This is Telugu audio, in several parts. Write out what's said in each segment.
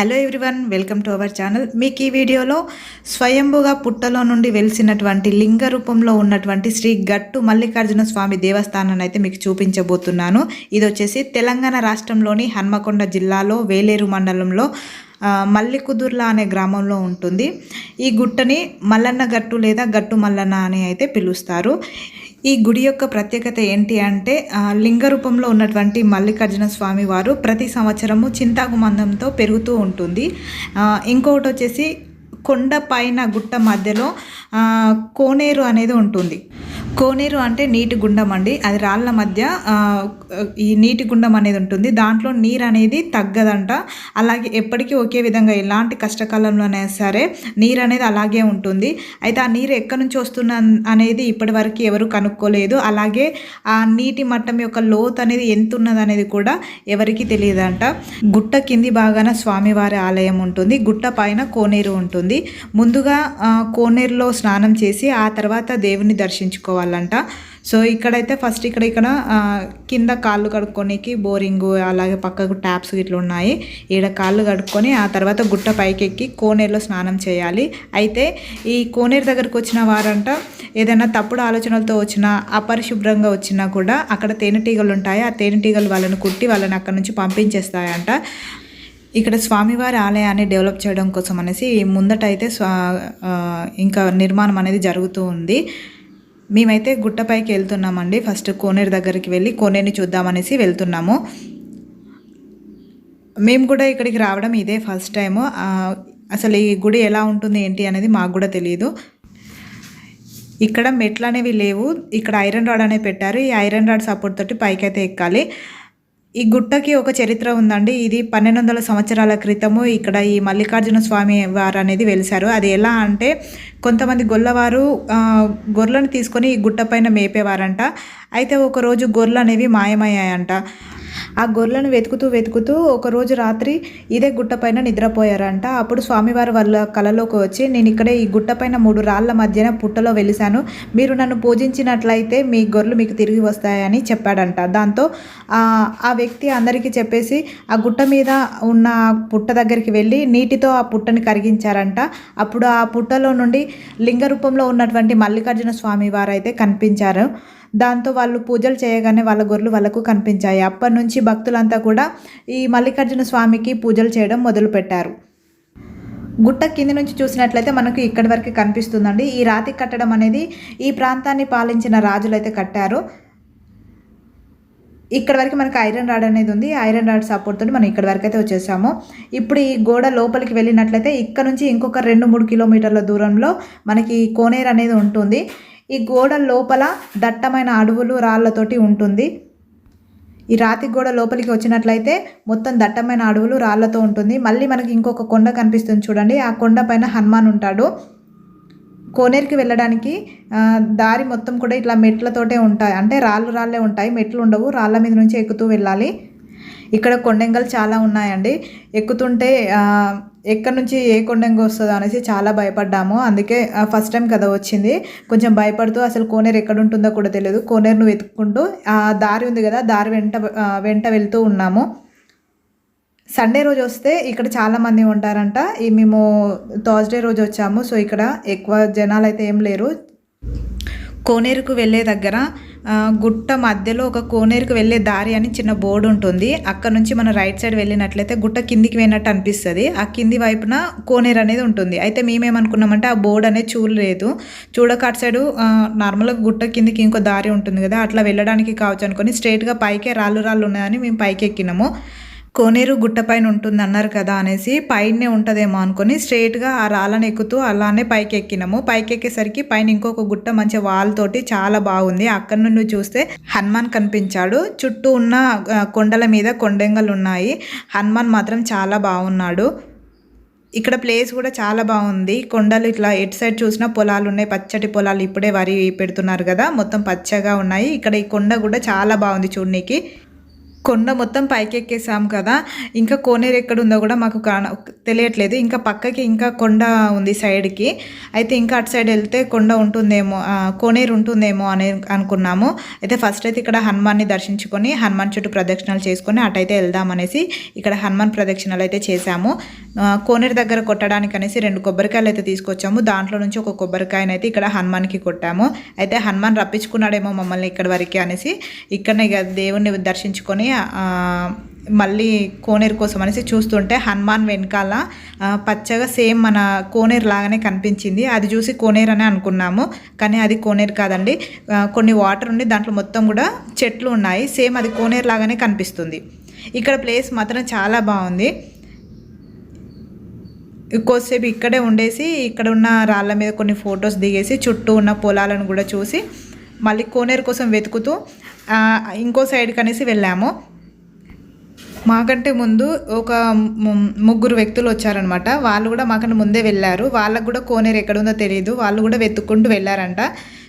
Hello everyone welcome to our channel మీకు ఈ వీడియోలో స్వయంభుగా పుట్టలో నుండి వెలిసినటువంటి లింగ రూపంలో ఉన్నటువంటి శ్రీ గట్టు మల్లికార్జున స్వామి దేవస్థానాన్ని అయితే మీకు చూపించబోతున్నాను. ఇది వచ్చేసి తెలంగాణ రాష్ట్రంలోని హన్మకొండ జిల్లాలో వేలేరు మండలంలో మల్లికుదుర్లా మల్లికుదుర్ల అనే గ్రామంలో ఉంటుంది. ఈ గుట్టని మల్లన్న గట్టు లేదా గట్టు మల్లన్న అని అయితే పిలుస్తారు. ఈ గుడి యొక్క ప్రత్యేకత ఏంటి అంటే లింగ రూపంలో ఉన్నటువంటి మల్లికార్జున స్వామి వారు ప్రతి సంవత్సరము చింతాకు మందంతో పెరుగుతూ ఉంటుంది. ఇంకొకటి వచ్చేసి కొండ పైన గుట్ట మధ్యలో కోనేరు అనేది ఉంటుంది. కోనేరు అంటే నీటి గుండం అండి. అది రాళ్ళ మధ్య ఈ నీటి గుండం అనేది ఉంటుంది. దాంట్లో నీరు అనేది తగ్గదంట. అలాగే ఎప్పటికీ ఒకే విధంగా ఎలాంటి కష్టకాలంలోనే సరే నీరు అనేది అలాగే ఉంటుంది. అయితే ఆ నీరు ఎక్కడి నుంచి వస్తున్న అనేది ఇప్పటి వరకు ఎవరు కనుక్కోలేదు. అలాగే ఆ నీటి మట్టం యొక్క లోతు అనేది ఎంత ఉన్నది అనేది కూడా ఎవరికి తెలియదంట. గుట్ట కింది భాగాన స్వామివారి ఆలయం ఉంటుంది. గుట్ట పైన కోనేరు ఉంటుంది. ముందుగా కోనేరులో స్నానం చేసి ఆ తర్వాత దేవుని దర్శించుకోవాలి. కడుక్కోవాలంట సో ఇక్కడైతే ఫస్ట్ ఇక్కడ ఇక్కడ కింద కాళ్ళు కడుక్కోనికి బోరింగ్ అలాగే పక్కకు ట్యాప్స్ ఇట్లా ఉన్నాయి. ఈడ కాళ్ళు కడుక్కొని ఆ తర్వాత గుట్ట పైకి ఎక్కి కోనేరులో స్నానం చేయాలి. అయితే ఈ కోనేరు దగ్గరకు వచ్చిన వారంట ఏదైనా తప్పుడు ఆలోచనలతో వచ్చినా అపరిశుభ్రంగా వచ్చినా కూడా అక్కడ తేనెటీగలు ఉంటాయి. ఆ తేనెటీగలు వాళ్ళని కుట్టి వాళ్ళని అక్కడ నుంచి పంపించేస్తాయంట. ఇక్కడ స్వామివారి ఆలయాన్ని డెవలప్ చేయడం కోసం అనేసి ముందట అయితే స్వా ఇంకా నిర్మాణం అనేది జరుగుతూ ఉంది. మేమైతే గుట్టపైకి వెళ్తున్నామండి. ఫస్ట్ కోనేరు దగ్గరికి వెళ్ళి కోనేరుని చూద్దామనేసి వెళ్తున్నాము. మేము కూడా ఇక్కడికి రావడం ఇదే ఫస్ట్ టైము. అసలు ఈ గుడి ఎలా ఉంటుంది ఏంటి అనేది మాకు కూడా తెలియదు ఇక్కడ మెట్లు అనేవి లేవు. ఇక్కడ ఐరన్ రాడ్ అనేది పెట్టారు. ఈ ఐరన్ రాడ్ సపోర్ట్ తోటి పైకి అయితే ఎక్కాలి. ఈ గుట్టకి ఒక చరిత్ర ఉందండి. ఇది పన్నెండు వందల సంవత్సరాల క్రితము ఇక్కడ ఈ మల్లికార్జున స్వామి వారు అనేది వెలిశారు. అది ఎలా అంటే కొంతమంది గొల్లవారు గొర్రెలను తీసుకొని ఈ గుట్ట పైన మేపేవారంట. అయితే ఒకరోజు గొర్రెలు అనేవి మాయమయ్యాయంట. ఆ గొర్రెలను వెతుకుతూ వెతుకుతూ ఒకరోజు రాత్రి ఇదే గుట్టపైన నిద్రపోయారంట. అప్పుడు స్వామివారు వాళ్ళ కలలోకి వచ్చి నేను ఇక్కడే ఈ గుట్టపైన మూడు రాళ్ళ మధ్యన పుట్టలో వెలిశాను. మీరు నన్ను పూజించినట్లయితే మీ గొర్రెలు మీకు తిరిగి వస్తాయని చెప్పాడంట దాంతో ఆ వ్యక్తి అందరికీ చెప్పేసి ఆ గుట్ట మీద ఉన్న పుట్ట దగ్గరికి వెళ్ళి నీటితో ఆ పుట్టని కరిగించారంట. అప్పుడు ఆ పుట్టలో నుండి లింగ రూపంలో ఉన్నటువంటి మల్లికార్జున స్వామి అయితే కనిపించారు. దాంతో వాళ్ళు పూజలు చేయగానే వాళ్ళ గొర్రెలు వాళ్ళకు కనిపించాయి. అప్పటి నుంచి భక్తులంతా కూడా ఈ మల్లికార్జున స్వామికి పూజలు చేయడం మొదలుపెట్టారు. గుట్ట కింది నుంచి చూసినట్లయితే మనకు ఇక్కడి వరకు కనిపిస్తుందండి. ఈ రాతి కట్టడం అనేది ఈ ప్రాంతాన్ని పాలించిన రాజులు అయితే కట్టారు. ఇక్కడ వరకు మనకు ఐరన్ రాడ్ అనేది ఉంది. ఐరన్ రాడ్ సపోర్ట్ తోటి మనం ఇక్కడ వరకు అయితే వచ్చేసాము. ఇప్పుడు ఈ గోడ లోపలికి వెళ్ళినట్లయితే ఇక్కడ నుంచి ఇంకొక రెండు మూడు కిలోమీటర్ల దూరంలో మనకి కోనేరు అనేది ఉంటుంది. ఈ గోడ లోపల దట్టమైన అడవులు రాళ్ళతోటి ఉంటుంది. ఈ రాతి గోడ లోపలికి వచ్చినట్లయితే మొత్తం దట్టమైన అడవులు రాళ్ళతో ఉంటుంది. మళ్ళీ మనకి ఇంకొక కొండ కనిపిస్తుంది చూడండి. ఆ కొండ పైన హనుమాన్ ఉంటాడు. కోనేరుకి వెళ్ళడానికి దారి మొత్తం కూడా ఇట్లా మెట్లతోటే ఉంటాయి. అంటే రాళ్ళు రాళ్ళే ఉంటాయి. మెట్లు ఉండవు. రాళ్ళ మీద నుంచి ఎక్కుతూ వెళ్ళాలి. ఇక్కడ కొండెంగలు చాలా ఉన్నాయండి. ఎక్కుతుంటే ఎక్కడి నుంచి ఏ కొండెంగ వస్తుందో అనేసి చాలా భయపడ్డాము. అందుకే ఫస్ట్ టైం కదా వచ్చింది. కొంచెం భయపడుతూ అసలు కోనేరు ఎక్కడ ఉంటుందో కూడా తెలియదు. కోనేరును వెతుక్కుంటూ ఆ దారి ఉంది కదా దారి వెంట వెంట వెళ్తూ ఉన్నాము. సండే రోజు వస్తే ఇక్కడ చాలామంది ఉంటారంట. మేము థర్స్డే రోజు వచ్చాము. సో ఇక్కడ ఎక్కువ జనాలు అయితే ఏం లేరు. కోనేరుకు వెళ్ళే దగ్గర గుట్ట మధ్యలో ఒక కోనేరుకు వెళ్ళే దారి అని చిన్న బోర్డు ఉంటుంది. అక్కడ నుంచి మనం రైట్ సైడ్ వెళ్ళినట్లయితే గుట్ట కిందికి వెళ్ళినట్టు అనిపిస్తుంది. ఆ కింది వైపున కోనేరు అనేది ఉంటుంది. అయితే మేమేమనుకున్నామంటే ఆ బోర్డు అనేది చూడలేదు. చూడక అటు సైడు నార్మల్గా గుట్ట కిందికి ఇంకో దారి ఉంటుంది కదా అట్లా వెళ్ళడానికి కావచ్చు అనుకొని స్ట్రైట్గా పైకే రాళ్ళు రాళ్ళు ఉన్నాయని మేము పైకి ఎక్కినాము కోనేరు గుట్ట పైన ఉంటుంది అన్నారు కదా అనేసి పైనే ఉంటుందేమో అనుకొని స్ట్రైట్గా ఆ రాళ్ళని ఎక్కుతూ అలానే పైకి ఎక్కినాము పైకి ఎక్కేసరికి పైన ఇంకొక గుట్ట మంచి వాల్ తోటి చాలా బాగుంది. అక్కడ నుండి చూస్తే హనుమాన్ కనిపించాడు. చుట్టూ ఉన్న కొండల మీద కొండెంగలు ఉన్నాయి హనుమాన్ మాత్రం చాలా బాగున్నాడు. ఇక్కడ ప్లేస్ కూడా చాలా బాగుంది. కొండలు ఇట్లా ఎటు సైడ్ చూసినా పొలాలు ఉన్నాయి. పచ్చటి పొలాలు ఇప్పుడే వరి పెడుతున్నారు కదా. మొత్తం పచ్చగా ఉన్నాయి. ఇక్కడ ఈ కొండ కూడా చాలా బాగుంది చూడనీకి. కొండ మొత్తం పైకెక్కేసాము కదా. ఇంకా కోనేరు ఎక్కడ ఉందో కూడా మాకు కాన తెలియట్లేదు. ఇంకా పక్కకి ఇంకా కొండ ఉంది సైడ్కి. అయితే ఇంకా అటు సైడ్ వెళ్తే కొండ ఉంటుందేమో కోనేరు ఉంటుందేమో అని అనుకున్నాము. అయితే ఫస్ట్ అయితే ఇక్కడ హనుమాన్ని దర్శించుకొని హనుమాన్ చుట్టూ ప్రదక్షిణలు చేసుకొని అటైతే వెళ్దామనేసి ఇక్కడ హనుమాన్ ప్రదక్షిణలు అయితే చేశాము కోనేరు దగ్గర కొట్టడానికి అనేసి రెండు కొబ్బరికాయలు అయితే తీసుకొచ్చాము. దాంట్లో నుంచి ఒక కొబ్బరికాయనైతే అయితే ఇక్కడ హనుమాన్కి కొట్టాము. అయితే హనుమాన్ రప్పించుకున్నాడేమో మమ్మల్ని ఇక్కడ వరకు అనేసి ఇక్కడనే దేవుణ్ణి దర్శించుకొని మళ్ళీ కోనేరు కోసం అనేసి చూస్తుంటే హనుమాన్ వెనకాల పచ్చగా సేమ్ మన కోనేరు లాగానే కనిపించింది. అది చూసి కోనేరు అని అనుకున్నాము. కానీ అది కోనేరు కాదండి. కొన్ని వాటర్ ఉండి దాంట్లో మొత్తం కూడా చెట్లు ఉన్నాయి. సేమ్ అది కోనేరు లాగానే కనిపిస్తుంది. ఇక్కడ ప్లేస్ మాత్రం చాలా బాగుంది. కొద్దిసేపు ఇక్కడే ఉండేసి ఇక్కడ ఉన్న రాళ్ళ మీద కొన్ని ఫొటోస్ దిగేసి చుట్టూ ఉన్న పొలాలను కూడా చూసి మళ్ళీ కోనేరు కోసం వెతుకుతూ ఇంకో సైడ్ కనేసి వెళ్ళాము. మాకంటే ముందు ఒక ము- ముగ్గురు వ్యక్తులు వచ్చారనమాట వాళ్ళు కూడా మాకంటే ముందే వెళ్ళారు. వాళ్ళకు కూడా కోనేరు ఎక్కడ ఉందో తెలియదు వాళ్ళు కూడా వెతుక్కుంటూ వెళ్ళారంట.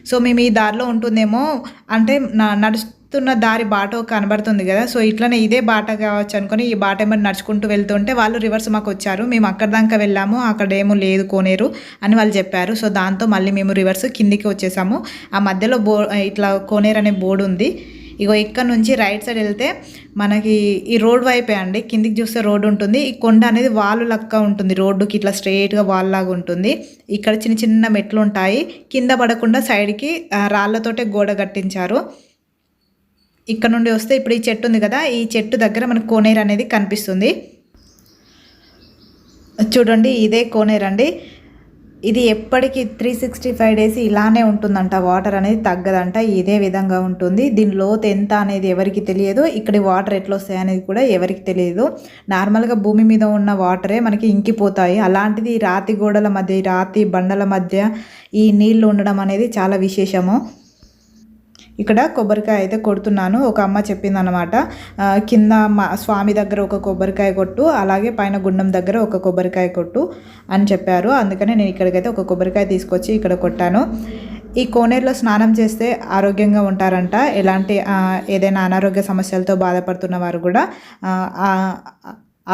సో మేము ఈ దారిలో ఉంటుందేమో అంటే నా- నడుస్తున్న దారి బాట కనబడుతుంది కదా. సో ఇట్లనే ఇదే బాట కావచ్చు అనుకుని ఈ బాట ఏమైనా నడుచుకుంటూ వెళ్తుంటే వాళ్ళు రివర్స్ మాకు వచ్చారు. మేము అక్కడ దాకా వెళ్ళాము. అక్కడ ఏమో లేదు కోనేరు అని వాళ్ళు చెప్పారు. సో దాంతో మళ్ళీ మేము రివర్స్ కిందికి వచ్చేసాము. ఆ మధ్యలో బో ఇట్లా కోనేరు అనే బోర్డు ఉంది. ఇగో ఇక్కడ నుంచి రైట్ సైడ్ వెళ్తే మనకి ఈ రోడ్ వైపే అండి. కిందికి చూస్తే రోడ్డు ఉంటుంది. ఈ కొండ అనేది వాళ్ళు లక్క ఉంటుంది. రోడ్డుకి ఇట్లా స్ట్రైట్గా వాల్ లాగా ఉంటుంది. ఇక్కడ చిన్న చిన్న మెట్లు ఉంటాయి. కింద పడకుండా సైడ్కి రాళ్ళతోటే గోడ కట్టించారు. ఇక్కడ నుండి వస్తే ఇప్పుడు ఈ చెట్టు ఉంది కదా ఈ చెట్టు దగ్గర మనకు కోనేరు అనేది కనిపిస్తుంది. చూడండి ఇదే కోనేరు అండి. ఇది ఎప్పటికీ త్రీ సిక్స్టీ ఫైవ్ డేస్ ఇలానే ఉంటుందంట. వాటర్ అనేది తగ్గదంట ఇదే విధంగా ఉంటుంది. దీని లోతు ఎంత అనేది ఎవరికి తెలియదు. ఇక్కడి వాటర్ ఎట్లా వస్తాయి అనేది కూడా ఎవరికి తెలియదు. నార్మల్గా భూమి మీద ఉన్న వాటరే మనకి ఇంకిపోతాయి. అలాంటిది రాతి గోడల మధ్య రాతి బండల మధ్య ఈ నీళ్ళు ఉండడం అనేది చాలా విశేషము. ఇక్కడ కొబ్బరికాయ అయితే కొడుతున్నాను. ఒక అమ్మ చెప్పిందనమాట అనమాట కింద మా స్వామి దగ్గర ఒక కొబ్బరికాయ కొట్టు అలాగే పైన గుండం దగ్గర ఒక కొబ్బరికాయ కొట్టు అని చెప్పారు. అందుకనే నేను ఇక్కడికైతే ఒక కొబ్బరికాయ తీసుకొచ్చి ఇక్కడ కొట్టాను. ఈ కోనేరులో స్నానం చేస్తే ఆరోగ్యంగా ఉంటారంట. ఎలాంటి ఏదైనా అనారోగ్య సమస్యలతో బాధపడుతున్న వారు కూడా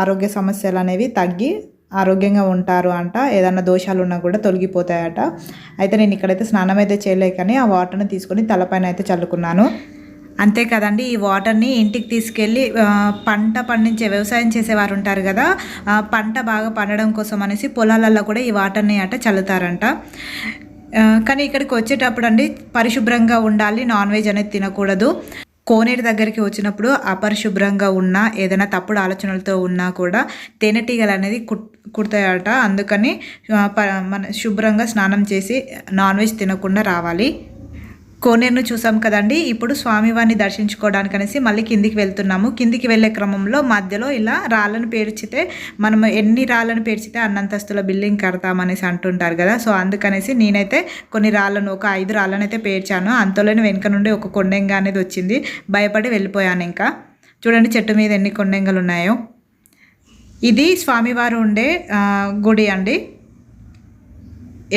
ఆరోగ్య సమస్యలు అనేవి తగ్గి ఆరోగ్యంగా ఉంటారు అంట. ఏదైనా దోషాలు ఉన్నా కూడా తొలగిపోతాయట. అయితే నేను ఇక్కడైతే స్నానం అయితే చేయలే కానీ ఆ వాటర్ని తీసుకొని తలపైన అయితే చల్లుకున్నాను. అంతే కదండి ఈ వాటర్ని ఇంటికి తీసుకెళ్ళి పంట పండించే వ్యవసాయం చేసేవారు ఉంటారు కదా పంట బాగా పండడం కోసం అనేసి పొలాలలో కూడా ఈ వాటర్ని అట చల్లుతారంట. కానీ ఇక్కడికి వచ్చేటప్పుడు అండి పరిశుభ్రంగా ఉండాలి నాన్ వెజ్ అనేది తినకూడదు. కోనేరు దగ్గరికి వచ్చినప్పుడు అపరిశుభ్రంగా ఉన్నా ఏదైనా తప్పుడు ఆలోచనలతో ఉన్నా కూడా తేనెటీగలు అనేది కుడతాయట. అందుకని ప- మన శుభ్రంగా స్నానం చేసి నాన్ వెజ్ తినకుండా రావాలి. కోనేరును చూసాం కదండి. ఇప్పుడు స్వామివారిని దర్శించుకోవడానికి అనేసి మళ్ళీ కిందికి వెళ్తున్నాము. కిందికి వెళ్ళే క్రమంలో మధ్యలో ఇలా రాళ్ళను పేర్చితే మనం ఎన్ని రాళ్ళను పేర్చితే అన్నంతస్తుల బిల్డింగ్ కడతామనేసి అంటుంటారు కదా. సో అందుకనేసి నేనైతే కొన్ని రాళ్ళను ఒక ఐదు రాళ్ళను అయితే పేర్చాను. అంతలోనే వెనుక నుండి ఒక కొండెంగ అనేది వచ్చింది. భయపడి వెళ్ళిపోయాను ఇంకా. చూడండి చెట్టు మీద ఎన్ని కొండెంగలు ఉన్నాయో. ఇది స్వామివారు ఉండే గుడి అండి.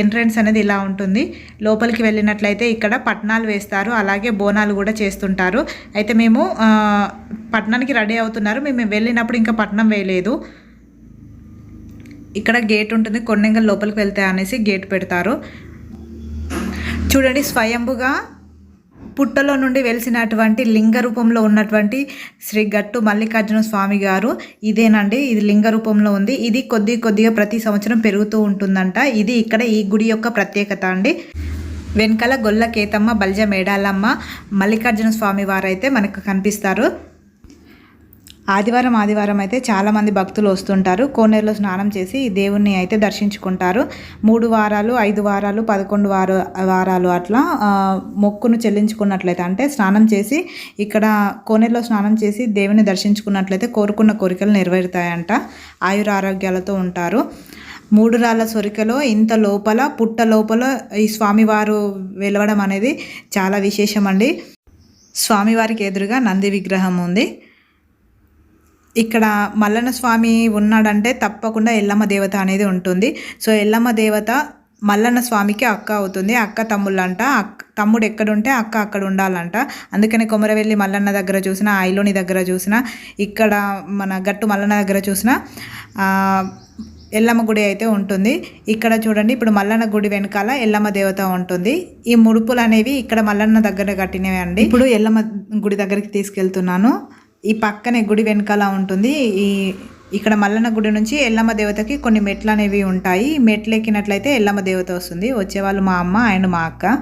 ఎంట్రన్స్ అనేది ఇలా ఉంటుంది. లోపలికి వెళ్ళినట్లయితే ఇక్కడ పట్నాలు వేస్తారు. అలాగే బోనాలు కూడా చేస్తుంటారు. అయితే మేము పట్నానికి రెడీ అవుతున్నారు. మేము వెళ్ళినప్పుడు ఇంకా పట్నం వేయలేదు. ఇక్కడ గేట్ ఉంటుంది. కొండంగల్ లోపలికి వెళ్తే అనేసి గేట్ పెడతారు. చూడండి స్వయంభుగా పుట్టలో నుండి వెలిసినటువంటి లింగ రూపంలో ఉన్నటువంటి శ్రీ గట్టు మల్లికార్జున స్వామి గారు. ఇదేనండి ఇది లింగ రూపంలో ఉంది. ఇది కొద్ది కొద్దిగా ప్రతి సంవత్సరం పెరుగుతూ ఉంటుందంట. ఇది ఇక్కడ ఈ గుడి యొక్క ప్రత్యేకత అండి. వెనకాల గొల్ల కేతమ్మ బల్జ మేడాలమ్మ మల్లికార్జున స్వామి వారైతే మనకు కనిపిస్తారు. ఆదివారం ఆదివారం అయితే చాలామంది భక్తులు వస్తుంటారు. కోనేరులో స్నానం చేసి ఈ దేవుణ్ణి అయితే దర్శించుకుంటారు. మూడు వారాలు ఐదు వారాలు పదకొండు వార వారాలు అట్లా మొక్కును చెల్లించుకున్నట్లయితే అంటే స్నానం చేసి ఇక్కడ కోనేరులో స్నానం చేసి దేవుని దర్శించుకున్నట్లయితే కోరుకున్న కోరికలు నెరవేరుతాయంట. ఆయుర ఆరోగ్యాలతో ఉంటారు. మూడు రాళ్ళ సొరికలో ఇంత లోపల పుట్ట లోపల ఈ స్వామివారు వెలవడం అనేది చాలా విశేషం అండి స్వామివారికి ఎదురుగా నంది విగ్రహం ఉంది. ఇక్కడ మల్లన్న స్వామి ఉన్నాడంటే తప్పకుండా ఎల్లమ్మ దేవత అనేది ఉంటుంది. సో ఎల్లమ్మ దేవత మల్లన్న స్వామికి అక్క అవుతుంది. అక్క తమ్ముళ్ళంట. అక్క తమ్ముడు ఎక్కడుంటే అక్క అక్కడ ఉండాలంట. అందుకని కొమరవెల్లి మల్లన్న దగ్గర చూసిన ఐలోని దగ్గర చూసిన ఇక్కడ మన గట్టు మల్లన్న దగ్గర చూసిన ఎల్లమ్మ గుడి అయితే ఉంటుంది. ఇక్కడ చూడండి ఇప్పుడు మల్లన్న గుడి వెనకాల ఎల్లమ్మ దేవత ఉంటుంది. ఈ ముడుపులు అనేవి ఇక్కడ మల్లన్న దగ్గర కట్టినవి అండి. ఇప్పుడు ఎల్లమ్మ గుడి దగ్గరికి తీసుకెళ్తున్నాను. ఈ పక్కనే గుడి వెనకాల ఉంటుంది. ఈ ఇక్కడ మల్లన్న గుడి నుంచి ఎల్లమ్మ దేవతకి కొన్ని మెట్లు అనేవి ఉంటాయి. మెట్లు ఎక్కినట్లయితే ఎల్లమ్మ దేవత వస్తుంది. వచ్చేవాళ్ళు మా అమ్మ అండ్ మా అక్క.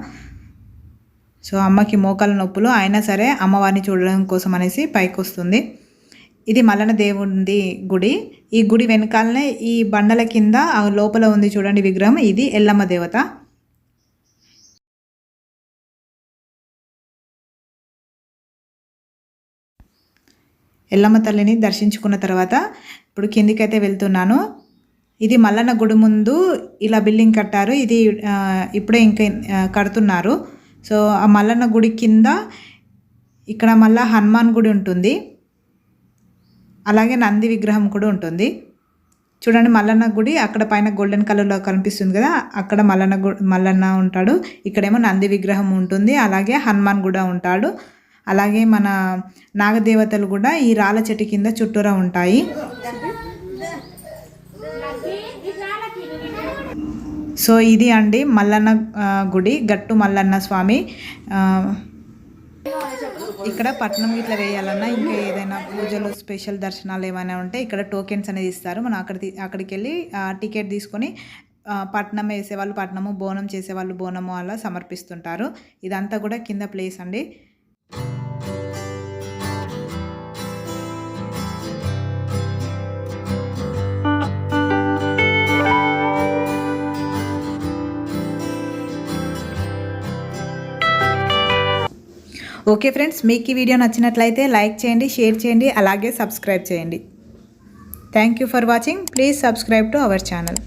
సో అమ్మకి మోకాల నొప్పులు. అయినా సరే అమ్మవారిని చూడడం కోసం అనేసి పైకి వస్తుంది. ఇది మల్లన దేవుడి గుడి. ఈ గుడి వెనకాలనే ఈ బండల కింద లోపల ఉంది చూడండి విగ్రహం. ఇది ఎల్లమ్మ దేవత. ఎల్లమ్మ తల్లిని దర్శించుకున్న తర్వాత ఇప్పుడు కిందికైతే వెళ్తున్నాను. ఇది మల్లన్న గుడి ముందు ఇలా బిల్డింగ్ కట్టారు. ఇది ఇప్పుడే ఇంకా కడుతున్నారు. సో ఆ మల్లన్న గుడి కింద ఇక్కడ మళ్ళా హనుమాన్ గుడి ఉంటుంది. అలాగే నంది విగ్రహం కూడా ఉంటుంది. చూడండి మల్లన్న గుడి అక్కడ పైన గోల్డెన్ కలర్లో కనిపిస్తుంది కదా అక్కడ మల్లన్న గు మల్లన్న ఉంటాడు. ఇక్కడేమో నంది విగ్రహం ఉంటుంది. అలాగే హనుమాన్ కూడా ఉంటాడు. అలాగే మన నాగదేవతలు కూడా ఈ రాళ్ళ చెట్టు కింద చుట్టూరా ఉంటాయి. సో ఇది అండి మల్లన్న గుడి గట్టు మల్లన్న స్వామి. ఇక్కడ పట్నం ఇట్లా వేయాలన్నా ఇంకా ఏదైనా పూజలు స్పెషల్ దర్శనాలు ఏమైనా ఉంటే ఇక్కడ టోకెన్స్ అనేది ఇస్తారు. మనం అక్కడ అక్కడికి వెళ్ళి టికెట్ తీసుకొని పట్నం వేసేవాళ్ళు పట్నము బోనం చేసేవాళ్ళు బోనము అలా సమర్పిస్తుంటారు. ఇదంతా కూడా కింద ప్లేస్ అండి. ఓకే ఫ్రెండ్స్ మీకు ఈ వీడియో నచ్చినట్లయితే లైక్ చేయండి షేర్ చేయండి అలాగే సబ్స్క్రైబ్ చేయండి. Thank you for watching please subscribe to our channel